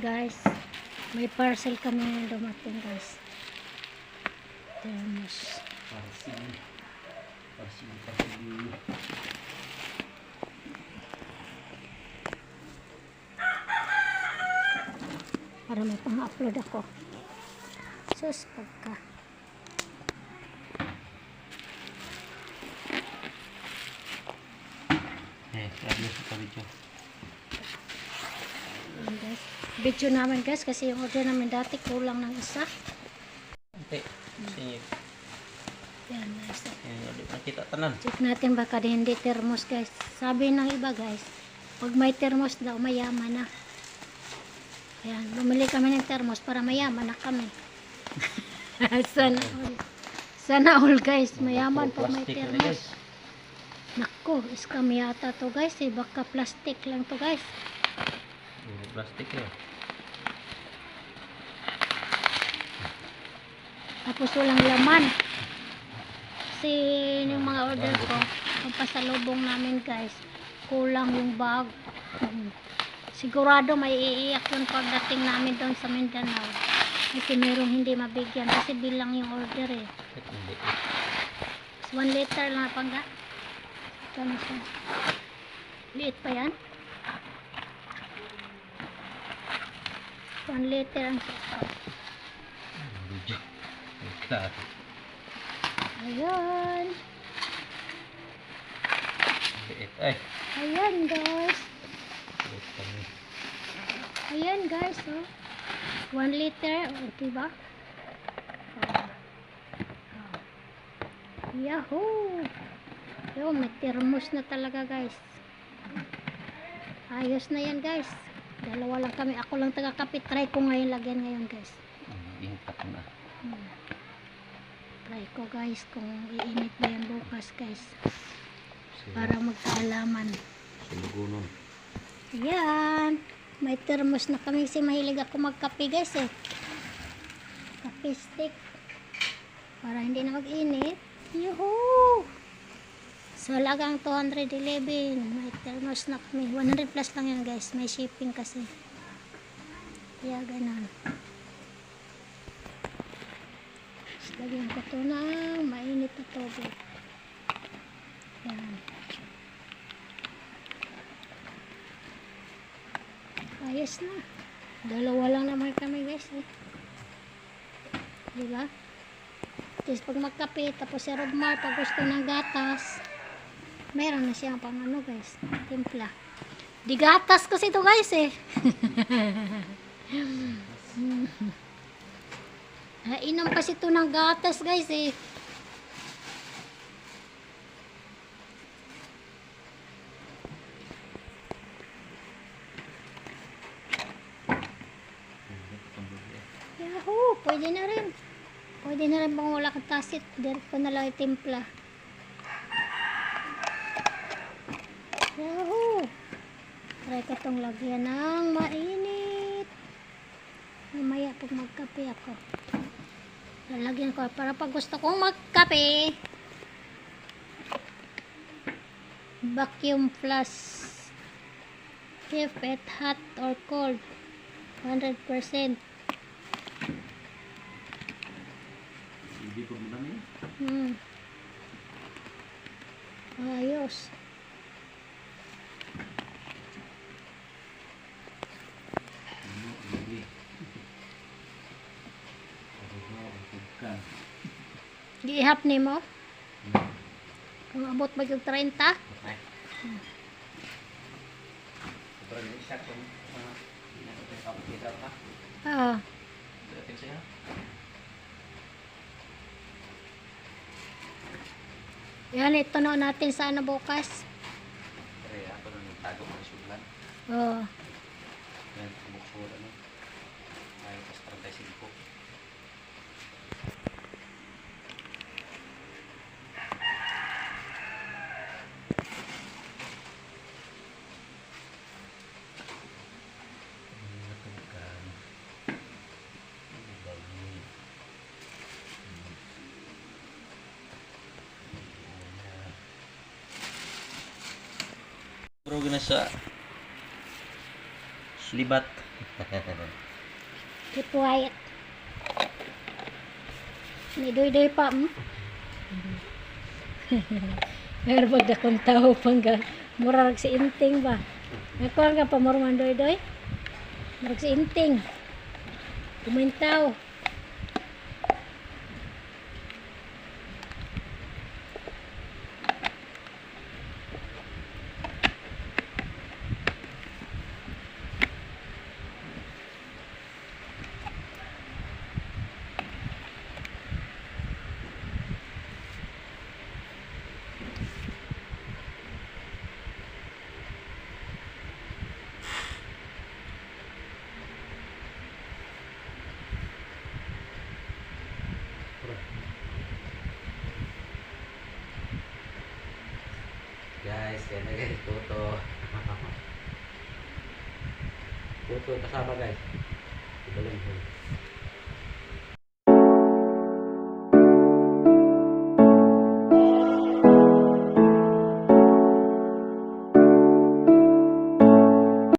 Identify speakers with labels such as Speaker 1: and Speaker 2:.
Speaker 1: Guys. May parcel kami na dumating guys. Thermos.
Speaker 2: Parsi. Parsi, parsi.
Speaker 1: Para may pang-upload ako. Sus, pagka.
Speaker 2: Eh, sabi sa.
Speaker 1: Yun guys. Video namin guys kasi yung order namin dati kulang ng isa.
Speaker 2: Ante, kasi
Speaker 1: Yan guys.
Speaker 2: yun, hindi nakita tanan.
Speaker 1: Check natin baka di hindi thermos guys. Sabi ng iba guys, pag may thermos daw mayaman na. Ayan, bumili kami ng thermos para mayaman na kami. Sana all. Sana all guys, mayaman pag may thermos. Nako, scam yata to guys eh. Baka plastic lang to guys.
Speaker 2: Puro plastic yun.
Speaker 1: Tapos walang laman. Kasi yung mga order ko, ang pasalubong namin guys, kulang yung bag. Sigurado may iiyak yun pagdating namin doon sa Mindanao. Kasi merong hindi mabigyan kasi bilang yung order eh.
Speaker 2: Hindi.
Speaker 1: 1 liter lang pangga. Ito na siya. Liit pa yan. 1 liter ang.
Speaker 2: Klaro.
Speaker 1: Ayan.
Speaker 2: Liit. Ay.
Speaker 1: Ayan guys. Ayan guys, oh. 1 liter, diba? Oh. Oh. Yahoo! Yo, may thermos na talaga guys. Ayos na yan guys. Dalawa lang kami. Ako lang taga-kapit. Try ko ngayon lagyan ngayon guys.
Speaker 2: Impact na.
Speaker 1: Hmm. Try ko guys kung iinit ba yan bukas guys. Para magkaalaman.
Speaker 2: Sulugunon.
Speaker 1: Ayan. May thermos na kami kasi mahilig ako magkape guys eh. Kape stick. Para hindi na mag-init. Yuhuu! So, lagang 211. May thermos na kami. 100 plus lang yan guys. May shipping kasi. Kaya ganun. Tapos lagyan ko to ng mainit na tubig. Yan. Ayos na. Dalawa lang naman kami guys eh. Diba? Tapos pag magkape, tapos si Rodmar pag gusto ng gatas, meron na siyang pang ano guys, timpla. Di gatas kasi to guys eh. Nainom kasi to ng gatas guys eh. Yahoo! Pwede na rin. Pwede na rin bang wala kang tasit. Direct ko na lang itimpla. Yahoo! Try ko itong lagyan ng mainit. Mamaya pag magkape ako. Lalagyan ko para pag gusto kong magkape. Vacuum plus. Keep it hot or cold. 100%.
Speaker 2: Hindi ko niya.
Speaker 1: Hmm. Ayos.
Speaker 2: Ano, hindi. Ano, ka.
Speaker 1: Giihap ni mo? Kung abot ba yung 30?
Speaker 2: Ay. Sobrang isa kung mga pinakapagkita ka.
Speaker 1: Oo.
Speaker 2: Siya.
Speaker 1: Yan, ito na natin sa ano bukas.
Speaker 2: Kaya ako nang nagtago ng sulan.
Speaker 1: Oo.
Speaker 2: Yan, kumukura na. Ay, pas 35. Mo na sa slibat.
Speaker 1: Keep quiet. May doy-doy pa, hmm? Pero pag dakong tao pangga, murag si inting ba? Nakuha ka pa morman doy-doy? Murag si inting. Kumintaw.
Speaker 2: guys. Kaya na guys, puto. puto kasama guys. Ibalang guys.